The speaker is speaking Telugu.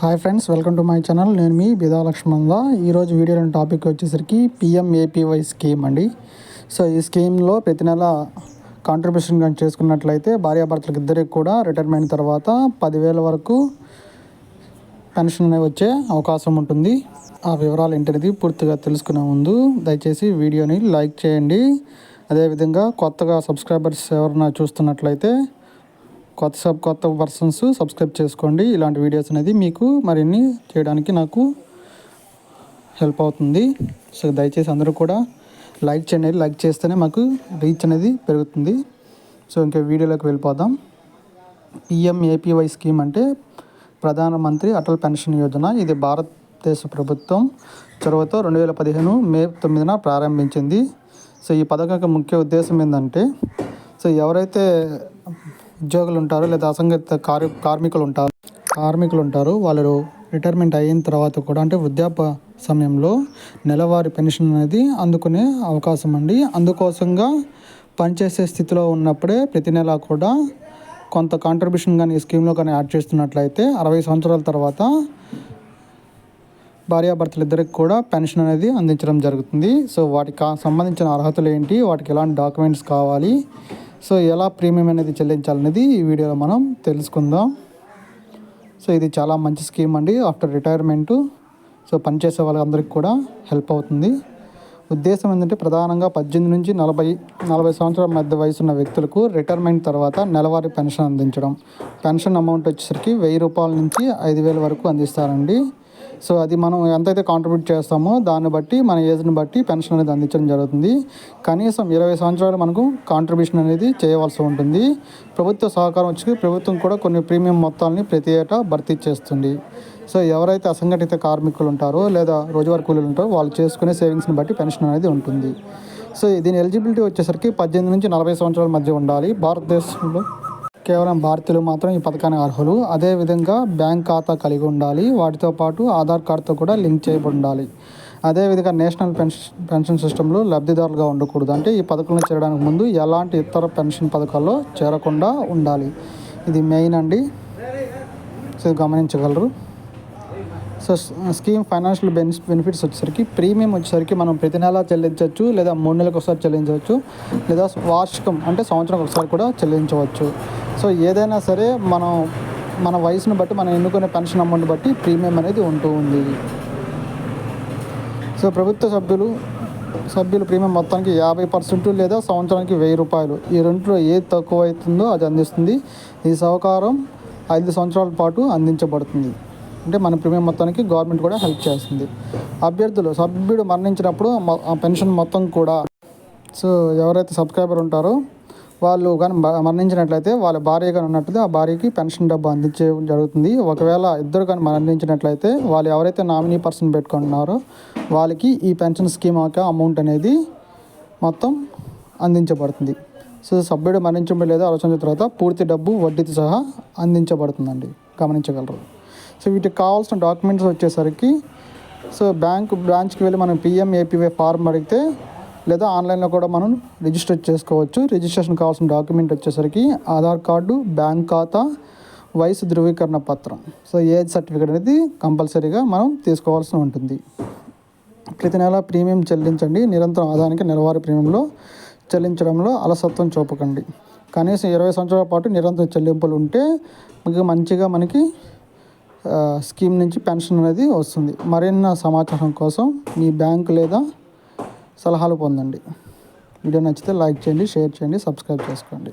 Hi friends welcome to my channel నేను మీ బిదా లక్ష్మణ్ ఈరోజు వీడియోలో టాపిక్ వచ్చేసరికి పిఎంఏపివై స్కీమ్ అండి. సో ఈ స్కీమ్లో ప్రతి నెల కాంట్రిబ్యూషన్ కానీ చేసుకున్నట్లయితే భార్యాభర్తలకు ఇద్దరికి కూడా రిటైర్మెంట్ తర్వాత పదివేల వరకు పెన్షన్ అనేవి వచ్చే అవకాశం ఉంటుంది. ఆ వివరాలు ఏంటనేది పూర్తిగా తెలుసుకునే ముందు దయచేసి వీడియోని లైక్ చేయండి. అదేవిధంగా కొత్తగా సబ్స్క్రైబర్స్ ఎవరైనా చూస్తున్నట్లయితే కొత్త సబ్ కొత్త పర్సన్స్ సబ్స్క్రైబ్ చేసుకోండి. ఇలాంటి వీడియోస్ అనేది మీకు మరిన్ని చేయడానికి నాకు హెల్ప్ అవుతుంది. సో దయచేసి అందరూ కూడా లైక్ చేయండి. లైక్ చేస్తేనే మాకు రీచ్ అనేది పెరుగుతుంది. సో ఇంకా వీడియోలోకి వెళ్ళిపోదాం. పిఎంఏపివై స్కీమ్ అంటే ప్రధానమంత్రి అటల్ పెన్షన్ యోజన. ఇది భారతదేశ ప్రభుత్వం చొరవతో రెండు వేల పదిహేను మే తొమ్మిదిన ప్రారంభించింది. సో ఈ పథకం ముఖ్య ఉద్దేశం ఏంటంటే సో ఎవరైతే ఉద్యోగులు ఉంటారు లేదా అసంఘటిత కార్ కార్మికులు ఉంటారు కార్మికులు ఉంటారు వాళ్ళు రిటైర్మెంట్ అయిన తర్వాత కూడా అంటే వృద్ధాప్య సమయంలో నెలవారీ పెన్షన్ అనేది అందుకునే అవకాశం అండి. అందుకోసంగా పనిచేసే స్థితిలో ఉన్నప్పుడే ప్రతి నెల కూడా కొంత కాంట్రిబ్యూషన్ కానీ ఈ స్కీమ్లో కానీ యాడ్ చేస్తున్నట్లయితే అరవై సంవత్సరాల తర్వాత భార్యాభర్తలు ఇద్దరికి కూడా పెన్షన్ అనేది అందించడం జరుగుతుంది. సో వాటికి సంబంధించిన అర్హతలు ఏంటి? వాటికి ఎలాంటి డాక్యుమెంట్స్ కావాలి? సో ఎలా ప్రీమియం అనేది చెల్లించాలనేది ఈ వీడియోలో మనం తెలుసుకుందాం. సో ఇది చాలా మంచి స్కీమ్ అండి. After retirement. సో పనిచేసే వాళ్ళందరికీ కూడా హెల్ప్ అవుతుంది. ఉద్దేశం ఏంటంటే ప్రధానంగా పద్దెనిమిది నుంచి నలభై నలభై సంవత్సరాల మధ్య వయసు ఉన్న వ్యక్తులకు రిటైర్మెంట్ తర్వాత నెలవారీ పెన్షన్ అందించడం. పెన్షన్ అమౌంట్ వచ్చేసరికి వెయ్యి రూపాయల నుంచి ఐదు వేల వరకు అందిస్తారండి. సో అది మనం ఎంతైతే కాంట్రిబ్యూట్ చేస్తామో దాన్ని బట్టి మన ఏజ్ని బట్టి పెన్షన్ అనేది అందించడం జరుగుతుంది. కనీసం ఇరవై సంవత్సరాలు మనకు కాంట్రిబ్యూషన్ అనేది చేయవలసి ఉంటుంది. ప్రభుత్వ సహకారం వచ్చి ప్రభుత్వం కూడా కొన్ని ప్రీమియం మొత్తాలని ప్రతి ఏటా భర్తీ చేస్తుంది. సో ఎవరైతే అసంఘటిత కార్మికులు ఉంటారో లేదా రోజువారీ కూలీలు ఉంటారో వాళ్ళు చేసుకునే సేవింగ్స్ని బట్టి పెన్షన్ అనేది ఉంటుంది. సో దీని ఎలిజిబిలిటీ వచ్చేసరికి పద్దెనిమిది నుంచి నలభై సంవత్సరాల మధ్య ఉండాలి. భారతదేశంలో కేవలం భారతీయులు మాత్రం ఈ పథకానికి అర్హులు. అదేవిధంగా బ్యాంక్ ఖాతా కలిగి ఉండాలి. వాటితో పాటు ఆధార్ కార్డుతో కూడా లింక్ చేయబడి ఉండాలి. అదేవిధంగా నేషనల్ పెన్షన్ పెన్షన్ సిస్టంలో లబ్ధిదారులుగా ఉండకూడదు. అంటే ఈ పథకంలో చేరడానికి ముందు ఎలాంటి ఇతర పెన్షన్ పథకాల్లో చేరకుండా ఉండాలి. ఇది మెయిన్ అండి. సో గమనించగలరు. So scheme financial benefit benefits వచ్చేసరికి ప్రీమియం వచ్చేసరికి మనం ప్రతి నెల చెల్లించవచ్చు లేదా మూడు నెలలకు ఒకసారి చెల్లించవచ్చు లేదా వార్షికం అంటే సంవత్సరం ఒకసారి కూడా చెల్లించవచ్చు. సో ఏదైనా సరే మనం మన వయసును బట్టి మనం ఎన్నుకునే పెన్షన్ అమౌంట్ బట్టి ప్రీమియం అనేది ఉంటూ ఉంది. సో ప్రభుత్వ సభ్యులు సభ్యులు ప్రీమియం మొత్తానికి యాభై పర్సెంట్ లేదా సంవత్సరానికి వెయ్యి రూపాయలు. ఈ రెంట్లో ఏది తక్కువ అవుతుందో అది అందిస్తుంది. ఈ సహకారం ఐదు సంవత్సరాల పాటు అందించబడుతుంది. అంటే మన ప్రీమియం మొత్తానికి గవర్నమెంట్ కూడా హెల్ప్ చేస్తుంది. అభ్యర్థులు సభ్యుడు మరణించినప్పుడు ఆ పెన్షన్ మొత్తం కూడా. సో ఎవరైతే సబ్స్క్రైబర్ ఉంటారో వాళ్ళు కానీ మరణించినట్లయితే వాళ్ళ భార్య కానీ ఉన్నట్లయితే ఆ భార్యకి పెన్షన్ డబ్బు అందించే జరుగుతుంది. ఒకవేళ ఇద్దరు కానీ మరణించినట్లయితే వాళ్ళు ఎవరైతే నామినీ పర్సన్ పెట్టుకుంటున్నారో వాళ్ళకి ఈ పెన్షన్ స్కీమ్ యొక్క అమౌంట్ అనేది మొత్తం అందించబడుతుంది. సో సభ్యుడు మరణించడం లేదా ఆలోచన తర్వాత పూర్తి డబ్బు వడ్డీతో సహా అందించబడుతుందండి. గమనించగలరు. సో వీటికి కావాల్సిన డాక్యుమెంట్స్ వచ్చేసరికి సో బ్యాంక్ బ్రాంచ్కి వెళ్ళి మనం పిఎంఏపివై ఫార్మ్ అడిగితే లేదా ఆన్లైన్లో కూడా మనం రిజిస్టర్ చేసుకోవచ్చు. రిజిస్ట్రేషన్ కావాల్సిన డాక్యుమెంట్ వచ్చేసరికి ఆధార్ కార్డు బ్యాంక్ ఖాతా వయసు ధృవీకరణ పత్రం. సో ఏజ్ సర్టిఫికేట్ అనేది కంపల్సరీగా మనం తీసుకోవాల్సి ఉంటుంది. ప్రతి నెల ప్రీమియం చెల్లించండి. నిరంతరం ఆదాయానికి నెలవారీ ప్రీమియంలో చెల్లించడంలో అలసత్వం చూపకండి. కనీసం ఇరవై సంవత్సరాల పాటు నిరంతరం చెల్లింపులు ఉంటే మీకు మంచిగా మనకి స్కీమ్ నుంచి పెన్షన్ అనేది వస్తుంది. మరిన్న సమాచారం కోసం మీ బ్యాంక్ లేదా సలహాలు పొందండి. వీడియో నచ్చితే లైక్ చేయండి షేర్ చేయండి సబ్స్క్రైబ్ చేసుకోండి.